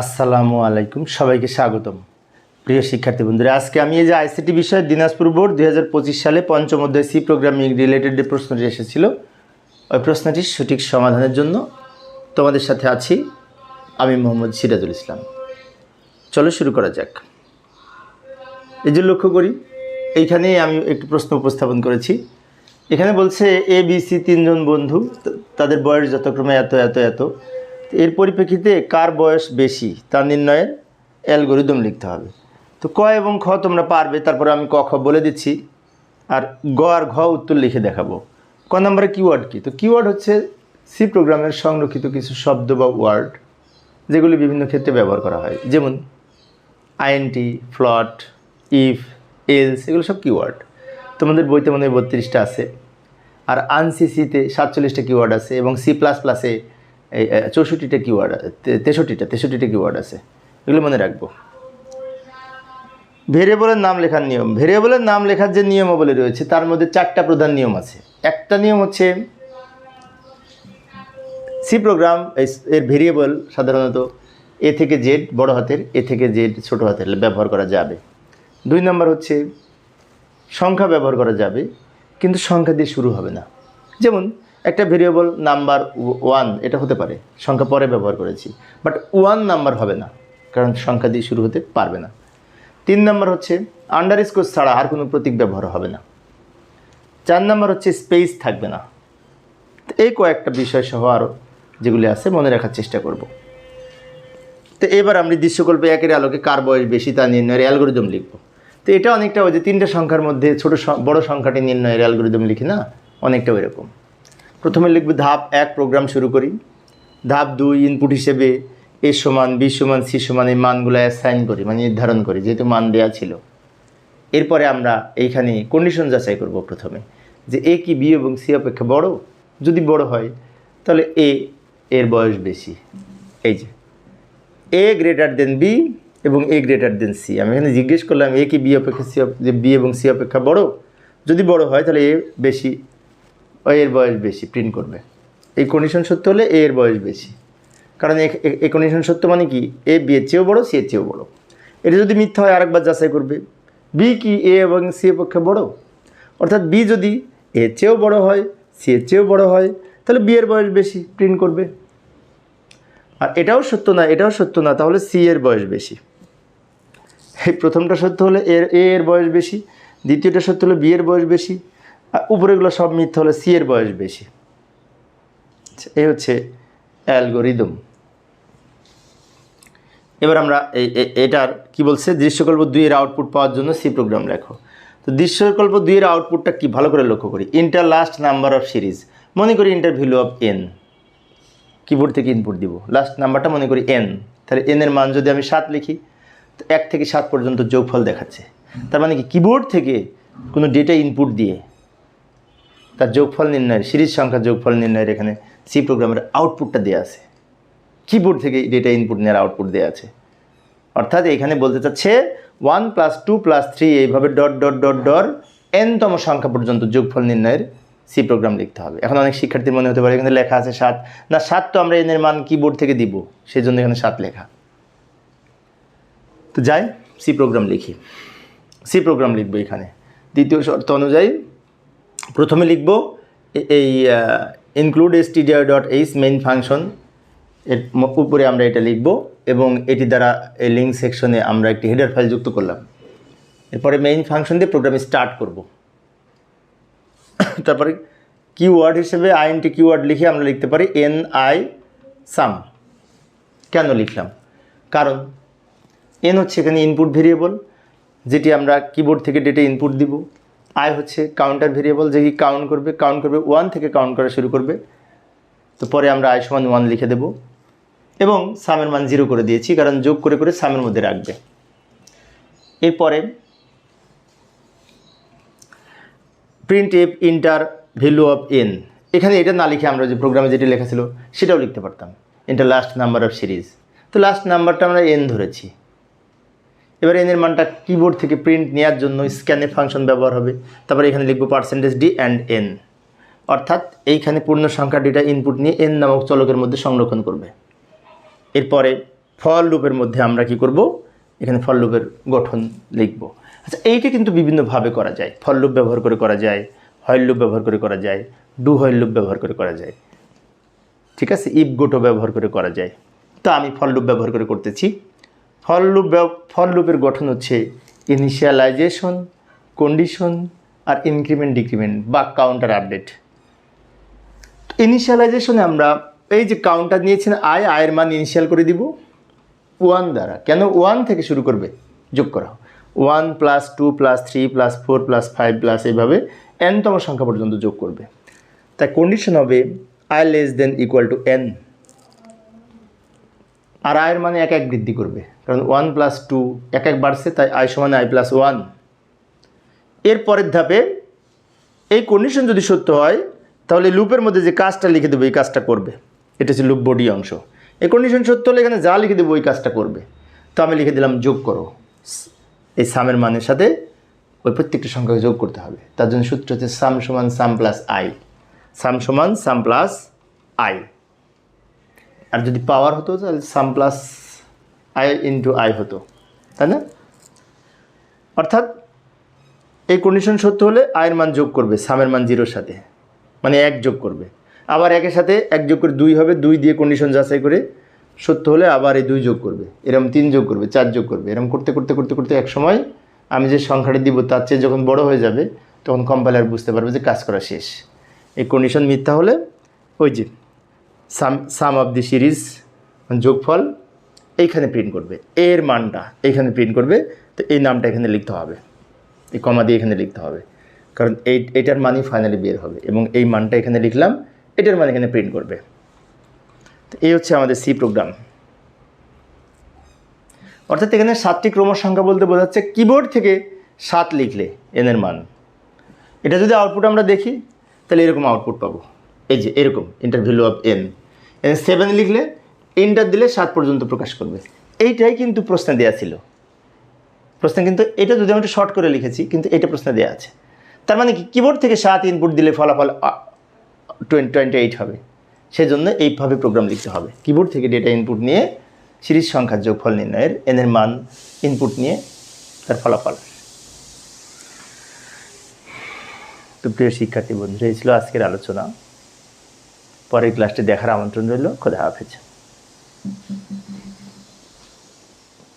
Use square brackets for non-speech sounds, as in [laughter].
আসসালামু আলাইকুম, সবাইকে স্বাগতম। প্রিয় শিক্ষার্থী বন্ধুরা, আজকে আমি এই যে আইসিটি বিষয়ে দিনাজপুর বোর্ড দু হাজার পঁচিশ সালে পঞ্চম অধ্যায় সি প্রোগ্রামিং রিলেটেড যে প্রশ্নটি এসেছিল, ওই প্রশ্নটির সঠিক সমাধানের জন্য তোমাদের সাথে আছি আমি মোহাম্মদ সিরাজুল ইসলাম। চলো শুরু করা যাক। এই যে লক্ষ্য করি, এইখানে আমি একটি প্রশ্ন উপস্থাপন করেছি। এখানে বলছে এ বি সি তিনজন বন্ধু তাদের বয়স যথাক্রমে এত এত এত। এর পরিপ্রেক্ষিতে কার বয়স বেশি তা নির্ণয়ের অ্যালগোরিদম লিখতে হবে। তো ক এবং খ তোমরা পারবে, তারপরে আমি ক, খ বলে দিচ্ছি। আর গ আর ঘ উত্তর লিখে দেখাবো। ক নম্বরে কিওয়ার্ড কী? তো কিওয়ার্ড হচ্ছে সি প্রোগ্রামের সংরক্ষিত কিছু শব্দ বা ওয়ার্ড যেগুলি বিভিন্ন ক্ষেত্রে ব্যবহার করা হয়। যেমন আইএনটি ফ্লট ইফ এলস এগুলো সব কিওয়ার্ড তোমাদের বইতে মনে হয় বত্রিশটা আছে। আর আনসিসিতে সাতচল্লিশটা কিওয়ার্ড আছে এবং সি প্লাস প্লাসে এই চৌষট্টিটা কিওয়ার্ড তেষট্টিটা তেষট্টিটা কিওয়ার্ড আছে। এগুলো মনে রাখব। ভেরিয়েবলের নাম লেখার নিয়ম। ভেরিয়েবলের নাম লেখার যে নিয়মাবলী রয়েছে, তার মধ্যে চারটা প্রধান নিয়ম আছে। একটা নিয়ম হচ্ছে সি প্রোগ্রাম এর ভেরিয়েবল সাধারণত এ থেকে জেড বড় হাতের এ থেকে জেড ছোট হাতের ব্যবহার করা যাবে। দুই নম্বর হচ্ছে, সংখ্যা ব্যবহার করা যাবে, কিন্তু সংখ্যা দিয়ে শুরু হবে না। যেমন একটা ভেরিয়েবল নাম্বার ওয়ান এটা হতে পারে, সংখ্যা পরে ব্যবহার করেছি বাট ওয়ান নাম্বার হবে না, কারণ সংখ্যা দিয়ে শুরু হতে পারবে না। তিন নাম্বার হচ্ছে আন্ডার স্কোর ছাড়া আর কোনো প্রতীক ব্যবহার হবে না। চার নাম্বার হচ্ছে স্পেস থাকবে না। এই কয়েকটা বিষয় সহ আরও যেগুলি আছে মনে রাখার চেষ্টা করব। তো এবার আমি দৃশ্যকল্পে একের আলোকে কার বয়স বেশি তা নির্ণয়ের অ্যালগোরিদম লিখব। তো এটা অনেকটা ওই যে তিনটা সংখ্যার মধ্যে ছোটো বড় সংখ্যাটি নির্ণয়ের অ্যালগোরিদম লিখি না? অনেকটা ওই রকম। প্রথমে লিখব ধাপ এক প্রোগ্রাম শুরু করি। ধাপ দুই ইনপুট হিসেবে এ সমান, বি সমান, সি সমান এই মানগুলো অ্যাসাইন করি মানে নির্ধারণ করি, যেহেতু মান দেওয়া ছিল। এরপরে আমরা এইখানে কন্ডিশন যাচাই করব প্রথমে, যে এ কি বি এবং সি অপেক্ষা বড়? যদি বড় হয়, তাহলে এ এর বয়স বেশি। এই যে, এ গ্রেটার দেন বি এবং এ গ্রেটার দেন সি। আমি এখানে জিজ্ঞেস করলাম, এ কি বি অপেক্ষা সি যে বি এবং সি অপেক্ষা বড়? যদি বড় হয়, তাহলে এ বেশি এর বয়স বেশি প্রিন্ট করবে। এই কন্ডিশন সত্য হলে এ এর বয়স বেশি। কারণ এ- কন্ডিশন সত্য মানে কি? এ বি এর চেয়েও বড়ো, সি এর চেয়েও বড়। এটা যদি মিথ্যা হয়, আরেকবার যাচাই করবে। বি কি এ এবং সি এর পক্ষে বড়ো? অর্থাৎ বি যদি এর চেয়েও বড়ো হয় সি এর চেয়েও বড়ো হয়, তাহলে বি এর বয়স বেশি প্রিন্ট করবে। আর এটাও সত্য না, এটাও সত্য না, তাহলে সি এর বয়স বেশি। এই প্রথমটা সত্য হলে এর এ এর বয়স বেশি, দ্বিতীয়টা সত্য হলে বি এর বয়স বেশি। উপরেগুলো সব মিথ্যা হলে সি এর বয়স বেশি। আচ্ছা, এই হচ্ছে অ্যালগোরিদম। এবার আমরা এই এটার কি বলছে? দৃশ্যকল্প দুইয়ের আউটপুট পাওয়ার জন্য সি প্রোগ্রাম লেখো। তো দৃশ্যকল্প দুইয়ের আউটপুটটা কি? ভালো করে লক্ষ্য করি। Enter last number of series. মনে করি enter value of N. Keyboard থেকে ইনপুট দিব। লাস্ট নাম্বারটা মনে করি এন। তাহলে এন এর মান যদি আমি সাত লিখি তো এক থেকে সাত পর্যন্ত যোগফল দেখাচ্ছে। তার মানে কি? কিবোর্ড থেকে কোনো ডেটা ইনপুট দিয়ে তার যোগফল নির্ণয়ের, সিরিজ সংখ্যা যোগফল নির্ণয়ের এখানে সি প্রোগ্রামের আউটপুটটা দেওয়া আছে। কিবোর্ড থেকে ডেটা ইনপুট নেওয়ার আউটপুট দেওয়া আছে। অর্থাৎ এখানে বলতে চাচ্ছে one plus two plus three এইভাবে ডট ডট ডট ডট এনতম সংখ্যা পর্যন্ত যোগফল নির্ণয়ের সি প্রোগ্রাম লিখতে হবে। এখন অনেক শিক্ষার্থীর মনে হতে পারে এখানে লেখা আছে সাত। না, সাত তো আমরা এনের মান কিবোর্ড থেকে দিব সেই জন্য এখানে সাত লেখা। তো যাই সি প্রোগ্রাম লিখি। সি প্রোগ্রাম লিখব এখানে। দ্বিতীয় শর্ত অনুযায়ী প্রথমে লিখব এই include S dot H main function এর উপরে আমরা এটা লিখব এবং এটি দ্বারা এই লিঙ্ক সেকশনে আমরা একটি হেডার ফাইল যুক্ত করলাম। এরপরে মেইন ফাংশন দিয়ে প্রোগ্রাম স্টার্ট করব। [coughs] তারপরে কিওয়ার্ড হিসেবে আইএনটি কিওয়ার্ড লিখে আমরা লিখতে পারি এন আই সাম কেন লিখলাম? কারণ এন হচ্ছে এখানে ইনপুট ভেরিয়েবল যেটি আমরা কিবোর্ড থেকে ডেটা ইনপুট দিব। আই হচ্ছে কাউন্টার ভেরিয়েবল যেটি কাউন্ট করবে কাউন্ট করবে ওয়ান থেকে কাউন্ট করা শুরু করবে। তো পরে আমরা আই সমান ওয়ান লিখে দেব। এবং সামের মান জিরো করে দিয়েছি, কারণ যোগ করে করে সামের মধ্যে রাখবে। এরপরে print F enter value of N এখানে এটা না লিখে আমরা যে প্রোগ্রামে যেটি লেখা ছিল, সেটাও লিখতে পারতাম। Enter last number of series তো লাস্ট নাম্বারটা আমরা এন ধরেছি। এবার এনের মানটা কিবোর্ড থেকে প্রিন্ট নেওয়ার জন্য স্ক্যানের ফাংশন ব্যবহার হবে। তারপরে এখানে লিখব পার্সেন্টেজ ডি অ্যান্ড এন অর্থাৎ এইখানে পূর্ণ সংখ্যা ডেটা ইনপুট নিয়ে এন নামক চলকের মধ্যে সংরক্ষণ করবে। এরপরে ফল লুপের মধ্যে আমরা কি করব? এখানে ফল লুপের গঠন লিখব। আচ্ছা এইটা কিন্তু বিভিন্নভাবে করা যায়। ফল লুপ ব্যবহার করে করা যায় হয়েল লুপ ব্যবহার করে করা যায় ডু হয়েল লুপ ব্যবহার করে করা যায়। ঠিক আছে? ইফ গোটো ব্যবহার করে করা যায়। তো আমি ফল লুপ ব্যবহার করে করতেছি। ফল লুপ ফল লুপের গঠন হচ্ছে ইনিশিয়ালাইজেশন কন্ডিশন আর ইনক্রিমেন্ট ডিক্রিমেন্ট বা কাউন্টার আপডেট ইনিশিয়ালাইজেশনে আমরা এই যে কাউন্টার নিয়েছেন আয় আয়ের মান ইনিশিয়াল করে দিব। ওয়ান দ্বারা। কেন ওয়ান থেকে শুরু করবে? যোগ করা one plus two plus three plus four plus five plus এইভাবে এনতম সংখ্যা পর্যন্ত যোগ করবে। তাই কন্ডিশন হবে I less than equal to N আর আয়ের মানে এক এক বৃদ্ধি করবে। কারণ ওয়ান প্লাস টু এক এক বাড়ছে, তাই আই সমান আই প্লাস ওয়ান। এর পরের ধাপে এই কন্ডিশন যদি সত্য হয়, তাহলে লুপের মধ্যে যে কাজটা লিখে দেবো, এই কাজটা করবে। এটা হচ্ছে লুপ বডি অংশ। এই কন্ডিশন সত্য হলে এখানে যা লিখে দেবো, ওই কাজটা করবে। তো আমি লিখে দিলাম যোগ করো। এই সামের মানের সাথে ওই প্রত্যেকটা সংখ্যাকে যোগ করতে হবে। তার জন্য সূত্র হচ্ছে সাম সমান সাম প্লাস আই সাম সমান সাম প্লাস আই আর যদি পাওয়ার হতো, তাহলে sum plus I into I হতো, তাই না? অর্থাৎ এই কন্ডিশন সত্য হলে আয়ের মান যোগ করবে সামের মান জিরোর সাথে। মানে এক যোগ করবে। আবার একের সাথে এক যোগ করে দুই হবে, দুই দিয়ে কন্ডিশন যাচাই করে সত্য হলে আবার এই দুই যোগ করবে। এরকম তিন যোগ করবে, চার যোগ করবে। এরকম করতে করতে করতে করতে এক সময় আমি যে সংখ্যাটা দিব তার চেয়ে যখন বড় হয়ে যাবে, তখন কম্পাইলার বুঝতে পারবে যে কাজ করা শেষ। এই কন্ডিশন মিথ্যা হলে ওই যে সাম সাম অফ দি সিরিজ যোগফল এইখানে প্রিন্ট করবে। এর মানটা এইখানে প্রিন্ট করবে, তো এই নামটা এখানে লিখতে হবে। এই কমা দিয়ে এখানে লিখতে হবে। কারণ এই, এটার মানই ফাইনালি বের হবে এবং এই মানটা এখানে লিখলাম, এটার মান এখানে প্রিন্ট করবে। তো এই হচ্ছে আমাদের সি প্রোগ্রাম অর্থাৎ এখানে সাতটি ক্রমশ সংখ্যা বলতে বোঝাচ্ছে কিবোর্ড থেকে সাত লিখলে এনের মান। এটা যদি আউটপুট আমরা দেখি, তাহলে এরকম আউটপুট পাবো। এই যে এরকম enter value of N N seven লিখলে ইন্টার দিলে সাত পর্যন্ত প্রকাশ করবে। এইটাই কিন্তু প্রশ্নে দেওয়া ছিল। প্রশ্ন কিন্তু এটা যদি আমি একটু শর্ট করে লিখেছি, কিন্তু এটা প্রশ্নে দেওয়া আছে। তার মানে কি? কিবোর্ড থেকে সাত ইনপুট দিলে ফলাফল টোয়েন্টি এইট হবে। সেজন্য এইভাবে প্রোগ্রাম লিখতে হবে। কিবোর্ড থেকে ডেটা ইনপুট নিয়ে সিরিজ সংখ্যার যোগফল নির্ণয়ের এনের মান ইনপুট নিয়ে তার ফলাফল। তো প্রিয় শিক্ষার্থী বন্ধুরা, এই ছিল আজকের আলোচনা। পরের ক্লাসটি দেখার আমন্ত্রণ রইল। খোদা হাফেজ। Thank you.